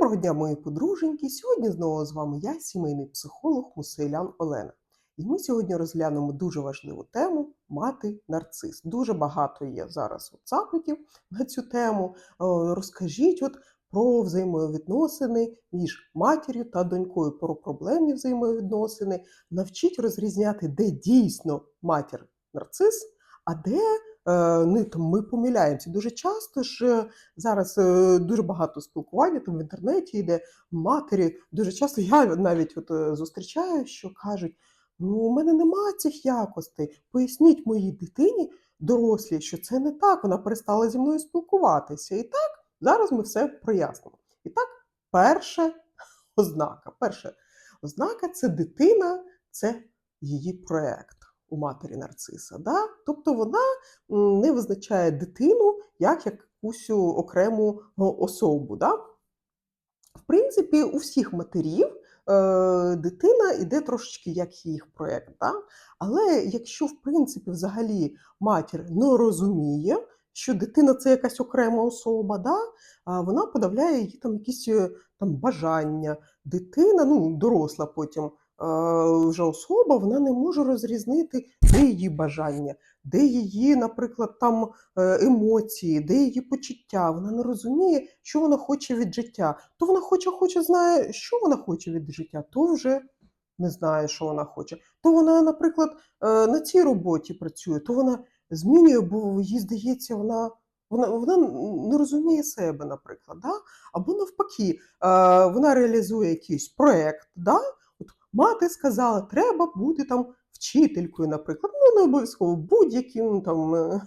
Доброго дня, мої подруженьки! Сьогодні знову з вами я, сімейний психолог Мусейлян Олена. І ми сьогодні розглянемо дуже важливу тему мати нарцис. Дуже багато є зараз запитів на цю тему. Е, Розкажіть от про взаємовідносини між матір'ю та донькою, про проблемні взаємовідносини. Навчіть розрізняти, де дійсно матір нарцис, а де е, ну, там, ми помиляємося. Дуже часто ж зараз е, дуже багато спілкування там в інтернеті йде матері. Дуже часто я навіть от, е, зустрічаю, що кажуть: ну, у мене нема цих якостей. Поясніть моїй дитині, дорослій, що це не так. Вона перестала зі мною спілкуватися. І так, зараз ми все прояснимо. І так, перша ознака. Перша ознака це дитина, це її проект у матері нарциса. Да? Тобто вона не визначає дитину як якусь окрему особу. Да? В принципі, у всіх матерів е, дитина йде трошечки як їх проєкт. Да? Але якщо, в принципі, взагалі матір не розуміє, що дитина це якась окрема особа, да? вона подавляє її там якісь е, там, бажання. Дитина, ну, доросла потім е, вже особа, вона не може розрізнити, де її бажання, де її, наприклад, там е, емоції, де її почуття. Вона не розуміє, що вона хоче від життя. То вона хоче, хоче, знає, що вона хоче від життя, то вже не знає, що вона хоче. То вона, наприклад, е, на цій роботі працює, то вона змінює, бо їй здається, вона. Вона, вона не розуміє себе, наприклад, да? або навпаки, е, вона реалізує якийсь проєкт. Да? Мати сказала, треба бути там вчителькою, наприклад, ну не обов'язково будь-яким там е,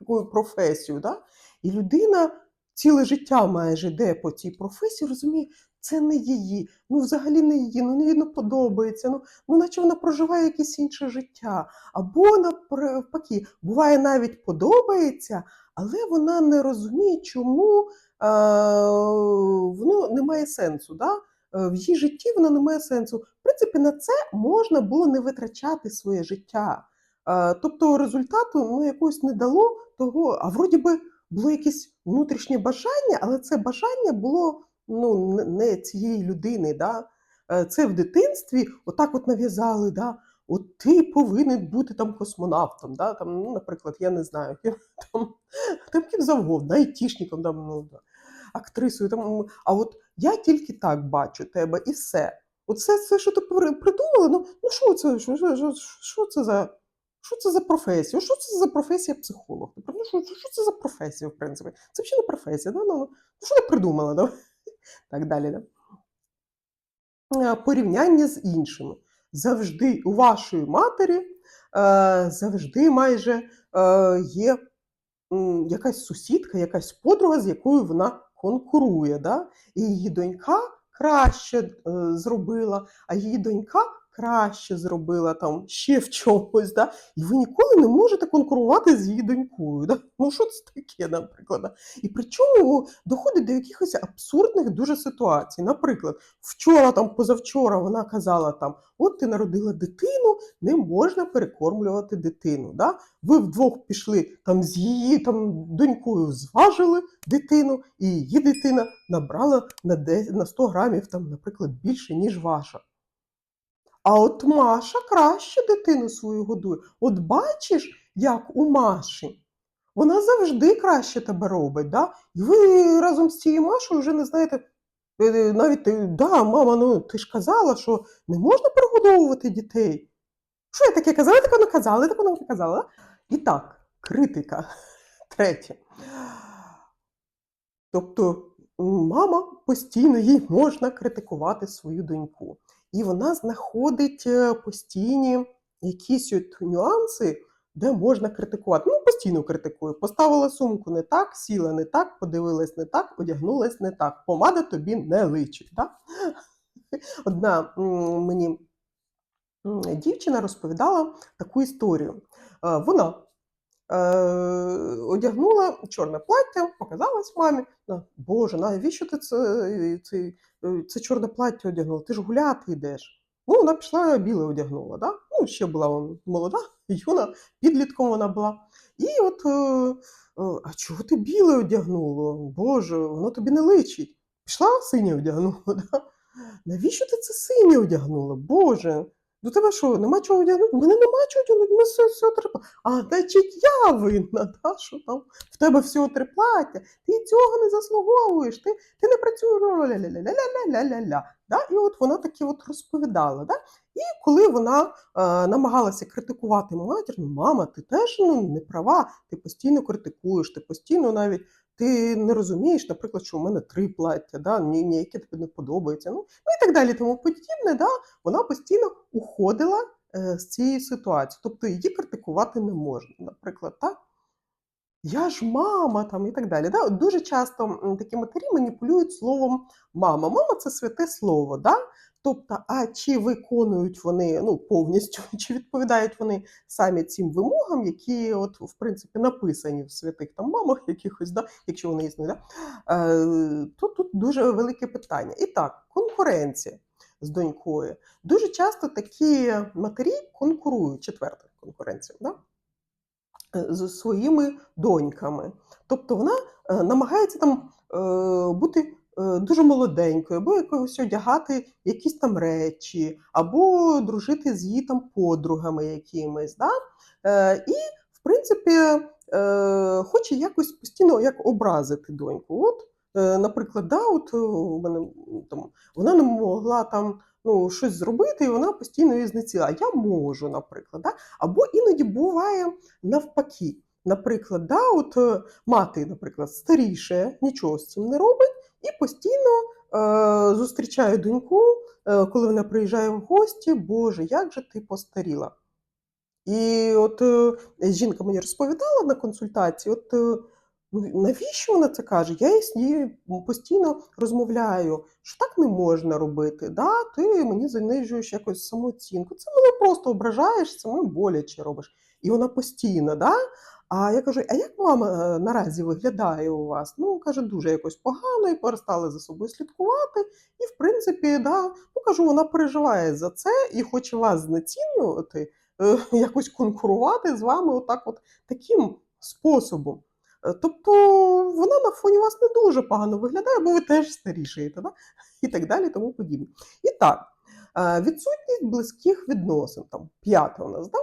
якою професією. Да? І людина ціле життя майже йде по цій професії, розуміє, це не її, ну взагалі не її, ну не не подобається, ну, ну наче вона проживає якесь інше життя. Або навпаки, буває навіть подобається, але вона не розуміє, чому е, воно не має сенсу. Да? Е, В її житті воно не має сенсу. В принципі, на це можна було не витрачати своє життя. Е, Тобто результату ну, якогось не дало того, а вроді би було якесь внутрішнє бажання, але це бажання було ну, не- цієї людини. Да? Е, Це в дитинстві отак от нав'язали, да? от ти повинен бути там космонавтом, да? там, ну, наприклад, я не знаю, там, там ким завгодно, айтішником, там, ну, да, актрисою. Там, а от я тільки так бачу тебе і все. Оце це, що ти придумала, ну, ну що це, що, що, що, це за. Що це за професія? Що це за професія психолог? Ну, що, що це за професія, в принципі? Це взагалі не професія. Да? Ну, ну, що ти придумала? Да? Так далі. Да? Порівняння з іншими. Завжди у вашої матері е, завжди майже е, є якась сусідка, якась подруга, з якою вона конкурує. Да? І її донька краще е, зробила, а її донька краще зробила там ще в чомусь. Да? І ви ніколи не можете конкурувати з її донькою. Да? Ну, що це таке, наприклад? да? І причому доходить до якихось абсурдних дуже ситуацій. Наприклад, вчора, там, позавчора вона казала там: от ти народила дитину, не можна перекормлювати дитину. Да? Ви вдвох пішли там з її там донькою, зважили дитину, і її дитина набрала на, 10, на 100 грамів, там, наприклад, більше, ніж ваша. А от Маша краще дитину свою годує. От бачиш, як у Маші. Вона завжди краще тебе робить. Да? І ви разом з цією Машою вже не знаєте, е, навіть да, мама, ну ти ж казала, що не можна перегодовувати дітей. Що я таке казала, так воно казала, так воно казала. І так, критика. Третє. Тобто мама постійно їй можна критикувати свою доньку. І вона знаходить е, постійні якісь от нюанси, де можна критикувати. Ну, постійно критикує. Поставила сумку не так, сіла не так, подивилась не так, одягнулась не так. Помада тобі не личить. Да? Одна мені дівчина розповідала таку історію. Е, Вона одягнула чорне плаття, показалась мамі. Боже, навіщо ти це, це, е, це чорне плаття одягнула? Ти ж гуляти йдеш. Ну, вона пішла біле одягнула. Да? Ну, ще була молода, юна, підлітком вона була. І от, е, е, а чого ти біле одягнула? Боже, воно тобі не личить. Пішла синє одягнула, да? Навіщо ти це синє одягнула? Боже, до тебе що, нема чого одягнути? Мене нема чого одягнути, ми все, все треба. А значить, я винна, да? що там в тебе всього три плаття, ти цього не заслуговуєш, ти, ти не працюєш. Да? І от вона таки от розповідала. Да? І коли вона е, намагалася критикувати матір, ну, мама, ти теж ну, не права, ти постійно критикуєш, ти постійно навіть ти не розумієш, наприклад, що у мене три плаття, да, ні, ніяке тобі не подобається. Ну, ну і так далі, тому подібне, да, вона постійно уходила е, з цієї ситуації. Тобто її критикувати не можна. Наприклад, так. Я ж мама там і так далі. Да? Дуже часто такі матері маніпулюють словом мама. Мама це святе слово. Да? Тобто, а чи виконують вони ну, повністю, чи відповідають вони самі цим вимогам, які, от, в принципі, написані в святих там мамах якихось, да? якщо вони існують, да? е, тут, тут дуже велике питання. І так, конкуренція з донькою. Дуже часто такі матері конкурують, четверта конкуренція. Да? е, з своїми доньками. Тобто вона е, намагається там е, бути дуже молоденькою, або якось одягати якісь там речі, або дружити з її там подругами якимись. Да? Е, і, в принципі, е, хоче якось постійно як образити доньку. От, е, наприклад, да, от е, у мене там, вона не могла там ну, щось зробити, і вона постійно її знецінила. А я можу, наприклад. Да? Або іноді буває навпаки. Наприклад, да, от е, мати, наприклад, старіше, нічого з цим не робить, і постійно е, зустрічає доньку, е, коли вона приїжджає в гості, Боже, як же ти постаріла. І от е, жінка мені розповідала на консультації, от е, ну, навіщо вона це каже? Я з нею постійно розмовляю, що так не можна робити. Да? Ти мені занижуєш якось самооцінку. Це мене просто ображаєш, це мене боляче робиш. І вона постійно, да? А я кажу: а як мама е, наразі виглядає у вас? Ну, каже, дуже якось погано, і перестали за собою слідкувати. І, в принципі, да, ну кажу, вона переживає за це і хоче вас знецінювати, е, якось конкурувати з вами отак, от таким способом. Е, Тобто вона на фоні вас не дуже погано виглядає, бо ви теж старішаєте, да? і так далі, тому подібне. І так, відсутність близьких відносин, там п'яте у нас, да?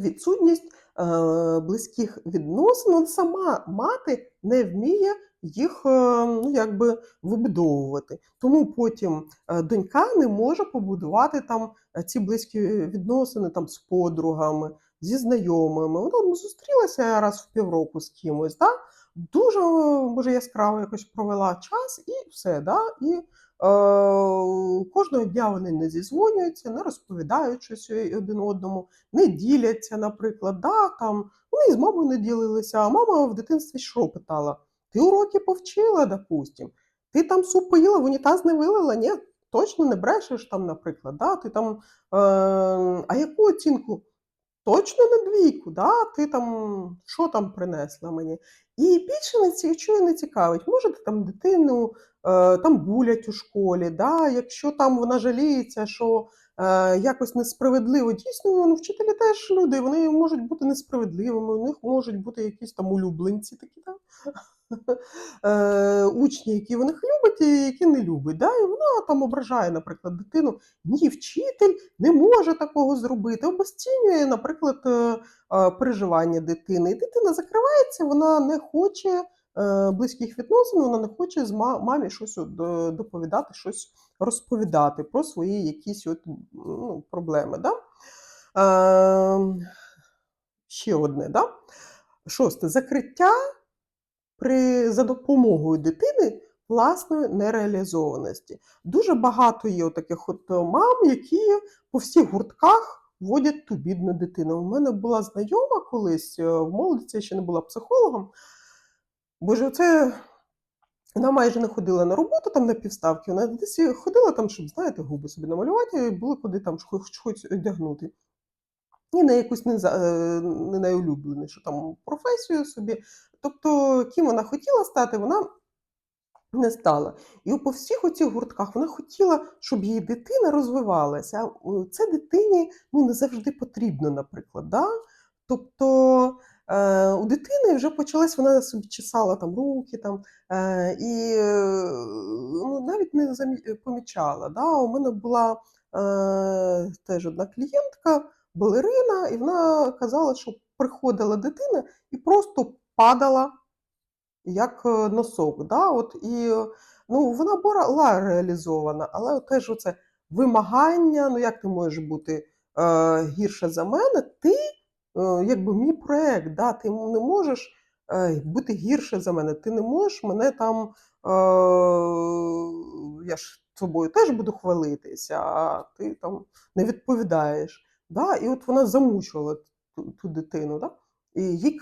відсутність близьких відносин, от сама мати не вміє їх е, ну, якби вибудовувати. Тому потім е, донька не може побудувати там е, ці близькі відносини там, з подругами, зі знайомими. Вона ну, зустрілася раз в півроку з кимось, да? дуже може, яскраво якось провела час і все. Да? І е, кожного дня вони не зізвонюються, не розповідають щось один одному, не діляться, наприклад. Да? Там, вони з мамою не ділилися, а мама в дитинстві що питала? Ти уроки повчила, допустим? Ти там суп поїла, в унітаз не вилила? Ні, точно не брешеш там, наприклад. Да? Ти там, е, а яку оцінку? Точно на двійку, да? ти там що там принесла мені? І більше ці, що не цікавить, можете там дитину е, там булять у школі, да? якщо там вона жаліється, що якось несправедливо, дійсно, ну, вчителі теж люди, вони можуть бути несправедливими, у них можуть бути якісь там улюбленці такі, да? е, учні, які вони любить і які не любить. Да? І вона там ображає, наприклад, дитину. Ні, вчитель не може такого зробити, обесцінює, наприклад, е, е, переживання дитини. І дитина закривається, вона не хоче е, близьких відносин, вона не хоче з мамі щось е, доповідати, щось розповідати про свої якісь от, ну, проблеми. Да? Е, ще одне, да? Шосте закриття при за допомогою дитини власної нереалізованості. Дуже багато є таких от е, мам, які по всіх гуртках водять ту бідну дитину. У мене була знайома колись е, в молодості, я ще не була психологом. Боже, це вона майже не ходила на роботу там на півставки, вона десь ходила там, щоб, знаєте, губи собі намалювати, і було куди там хоч щось одягнути. І на якусь не, за- е, не найулюбленішу там професію собі. Тобто, ким вона хотіла стати, вона не стала. І по всіх оцих гуртках вона хотіла, щоб її дитина розвивалася. Е, Це дитині ну, не завжди потрібно, наприклад. Да? Тобто у дитини вже почалась, вона собі чесала там руки там, е, і е, ну, навіть не помічала. Да? У мене була е, теж одна клієнтка, балерина, і вона казала, що приходила дитина і просто падала як е, носок. Да? От, і, е, ну, вона була реалізована, але от теж оце вимагання, ну як ти можеш бути е, гірше за мене, ти е, якби мій проект, да? ти не можеш е, бути гірше за мене, ти не можеш мене там, е, я ж тобою теж буду хвалитися, а ти там не відповідаєш. Да? І от вона замучувала ту, ту дитину. Да? І їй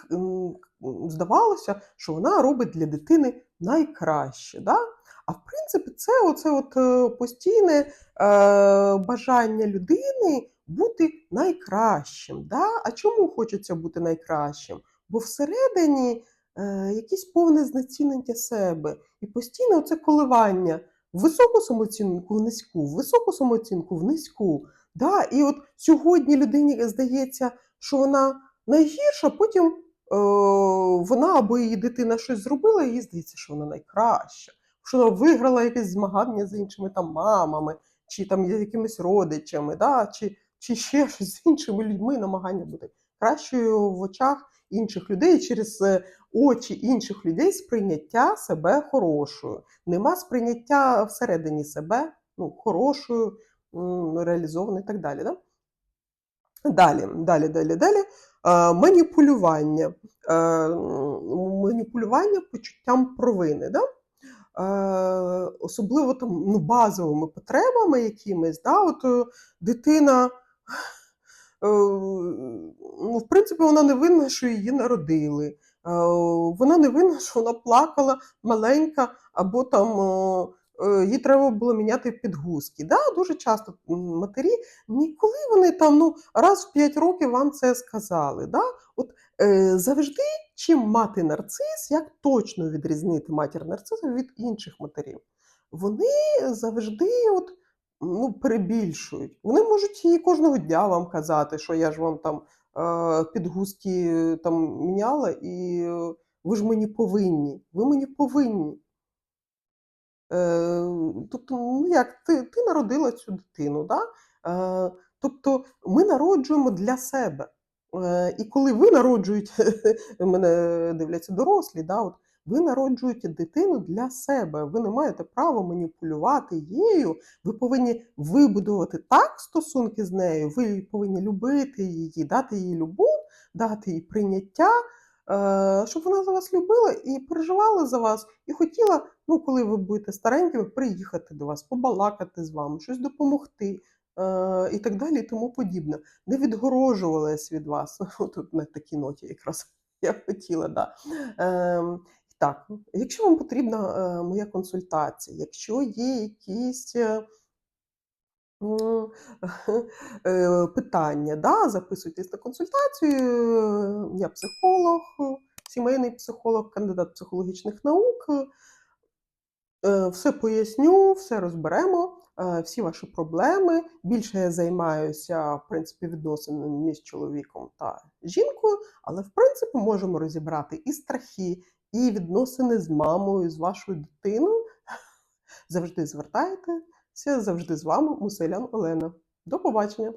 здавалося, що вона робить для дитини найкраще. Да? А в принципі, це оце от е, постійне е, бажання людини бути найкращим. Да? А чому хочеться бути найкращим? Бо всередині е, якесь повне знецінення себе і постійне оце коливання в високу самооцінку в низьку, в високу самооцінку в низьку. Да? І от сьогодні людині здається, що вона найгірша, потім е, вона або її дитина щось зробила, і їй здається, що вона найкраща, що вона виграла якесь змагання з іншими там мамами, чи там якимись родичами, да? чи, чи ще щось з іншими людьми, намагання бути кращою в очах інших людей через е, очі інших людей сприйняття себе хорошою. Нема сприйняття всередині себе ну, хорошою, реалізованою і так далі. Да? Далі, далі, далі, далі. Е, маніпулювання. Е, маніпулювання почуттям провини. Да? Е, особливо там, ну, базовими потребами якимись. Да? От, е, дитина, е, ну, в принципі, вона не винна, що її народили. Вона не винна, що вона плакала маленька, або там їй треба було міняти підгузки. Да? Дуже часто матері ніколи вони там ну, раз в 5 років вам це сказали. Да? От, е, завжди, чим мати нарцис, як точно відрізнити матір нарциса від інших матерів? Вони завжди от, ну, перебільшують. Вони можуть і кожного дня вам казати, що я ж вам там е, підгузки е, там міняла, і е, ви ж мені повинні. Ви мені повинні. Е, тобто, ну як ти, ти народила цю дитину, да? Е, тобто ми народжуємо для себе. Е, і коли ви народжуєте, мене дивляться дорослі, да, от, ви народжуєте дитину для себе. Ви не маєте права маніпулювати її. Ви повинні вибудувати так стосунки з нею, ви повинні любити її, дати їй любов, дати їй прийняття, щоб вона за вас любила і переживала за вас, і хотіла ну, коли ви будете старенькими, приїхати до вас, побалакати з вами, щось допомогти е, і так далі, і тому подібне. Не відгорожувалась від вас. Тут на такій ноті якраз я хотіла, да. Ем, так, якщо вам потрібна е, моя консультація, якщо є якісь. е, е, Питання, да, записуйтесь на консультацію. е, Я психолог, сімейний психолог, кандидат психологічних наук. Е, Все поясню, все розберемо, е, всі ваші проблеми. Більше я займаюся, в принципі, відносинами між чоловіком та жінкою, але в принципі можемо розібрати і страхи, і відносини з мамою, з вашою дитиною. Завжди звертайтеся, завжди з вами, Муселян Олена. До побачення!